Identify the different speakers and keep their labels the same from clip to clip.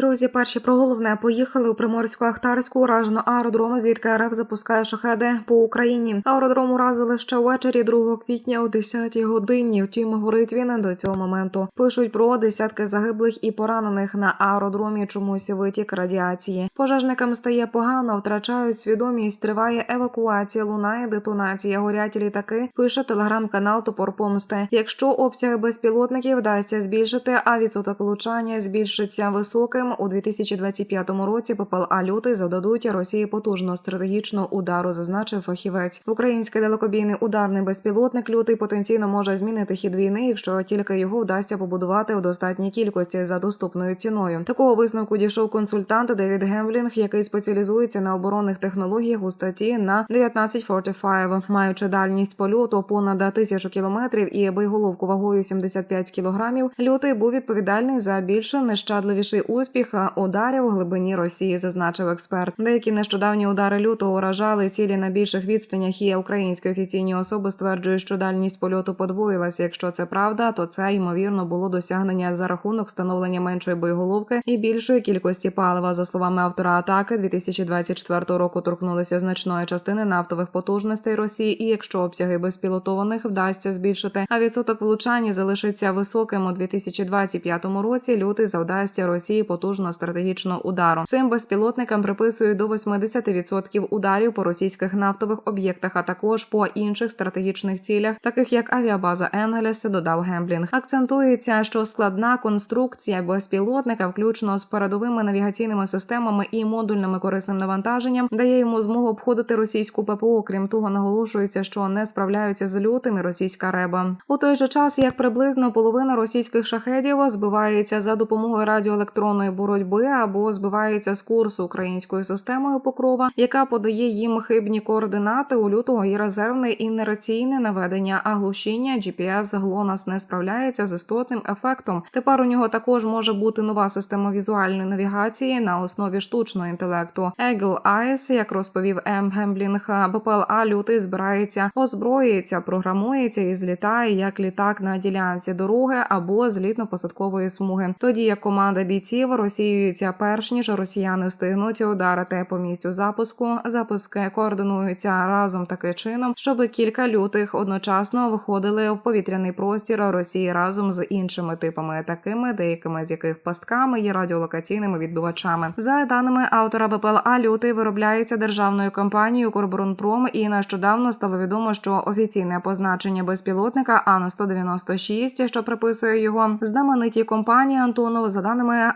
Speaker 1: Друзі, перші про головне поїхали у приморську ахтарську уражено аеродром, звідки РФ запускає шахеди по Україні. Аеродром уразили ще ввечері 2 квітня о 10 годині. Втім, горить він до цього моменту. Пишуть про десятки загиблих і поранених на аеродромі. Чомусь витік радіації. Пожежникам стає погано, втрачають свідомість. Триває евакуація, лунає детонація. Горять літаки. Пише телеграм-канал Топор Помсти. Якщо обсяг безпілотників вдасться збільшити, а відсоток влучання збільшиться високим у 2025 році. ППЛА лютий завдадуть Росії потужного стратегічного удару, зазначив фахівець. Український далекобійний ударний безпілотник лютий потенційно може змінити хід війни, якщо тільки його вдасться побудувати в достатній кількості за доступною ціною. Такого висновку дійшов консультант Девід Гемблінг, який спеціалізується на оборонних технологіях у статті на 1945, маючи дальність польоту понад тисячу кілометрів і боєголовку вагою 75 кілограмів. Лютий був відповідальний за більш нещадливіший успіх ударів у глибині Росії, зазначив експерт. Деякі нещодавні удари лютого уражали цілі на більших відстанях. І українські офіційні особи стверджують, що дальність польоту подвоїлася. Якщо це правда, то це ймовірно було досягнення за рахунок встановлення меншої боєголовки і більшої кількості палива. За словами автора атаки, 2024 року торкнулися значної частини нафтових потужностей Росії. І якщо обсяги безпілотованих вдасться збільшити, а відсоток влучання залишиться високим у 2025 році. Лютий завдасться Росії потужного стратегічного удару. Цим безпілотникам приписують до 80% ударів по російських нафтових об'єктах, а також по інших стратегічних цілях, таких як авіабаза Енгелес, додав Гемблінг. Акцентується, що складна конструкція безпілотника, включно з передовими навігаційними системами і модульними корисним навантаженням, дає йому змогу обходити російську ППО. Крім того, наголошується, що не справляються з лютим російська реба. У той же час, як приблизно половина російських шахедів збивається за допомогою радіоелектронної боротьби або збивається з курсу українською системою покрова, яка подає їм хибні координати. У лютого є резервне інерційне наведення, а глушіння GPS GLONASS не справляється з істотним ефектом. Тепер у нього також може бути нова система візуальної навігації на основі штучного інтелекту. Eagle Eyes, як розповів М. Гемблінг, БПЛА лютий збирається, озброїться, програмується і злітає як літак на ділянці дороги або злітно-посадкової смуги. Тоді як команда бійців розсіюється перш ніж росіяни встигнуть ударити по місцю запуску. Запуски координуються разом таким чином, щоб кілька лютих одночасно виходили в повітряний простір Росії разом з іншими типами, такими деякими з яких пастками є радіолокаційними відбивачами. За даними автора БПЛА, лютий виробляється державною компанією Укрборонпром, і нещодавно стало відомо, що офіційне позначення безпілотника Ан 196 що приписує його знаменитій компанії Антонов, за даними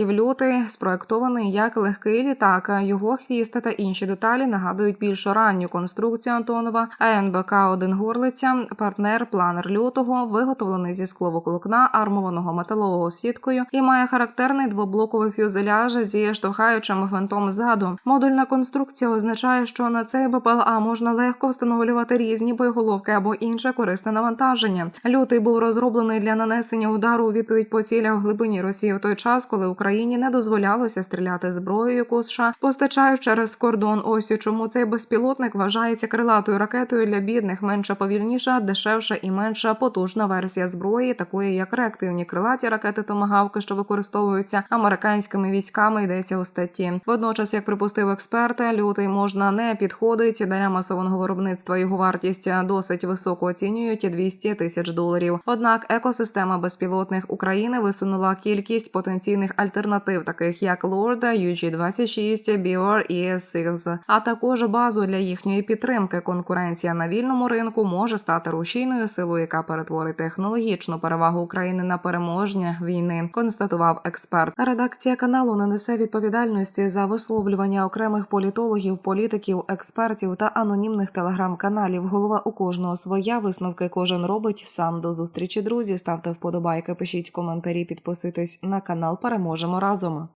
Speaker 1: аналітиків, лютий спроектований як легкий літак. Його хвіст та інші деталі нагадують більш ранню конструкцію Антонова. АНБК 1 горлиця, партнер планер лютого, виготовлений зі скловоколокна, армованого металового сіткою і має характерний двоблоковий фюзеляж зі штовхаючим гвинтом ззаду. Модульна конструкція означає, що на цей БПЛА можна легко встановлювати різні боєголовки або інше корисне навантаження. Лютий був розроблений для нанесення удару у відповідь по цілях в глибині Росії в той час, коли Україні не дозволялося стріляти зброєю, яку США постачають через кордон. Ось чому цей безпілотник вважається крилатою ракетою для бідних, менша повільніша, дешевша і менша потужна версія зброї, такої як реактивні крилаті ракети Томагавки, що використовуються американськими військами. Йдеться у статті. Водночас, як припустив експерт, лютий можна не підходить для масового виробництва. Його вартість досить високо оцінюють 200 тисяч доларів. Однак екосистема безпілотних України висунула кількість потенційних альтернатив, таких як Lord, UG-26, Bior і Sils, а також базу для їхньої підтримки. Конкуренція на вільному ринку може стати рушійною силою, яка перетворить технологічну перевагу України на переможня війни. Констатував експерт. Редакція каналу не несе відповідальності за висловлювання окремих політологів, політиків, експертів та анонімних телеграм-каналів. Голова у кожного своя висновки кожен робить сам до зустрічі. Друзі, ставте вподобайки, пишіть коментарі, підписуйтесь на канал. Переможемо разом.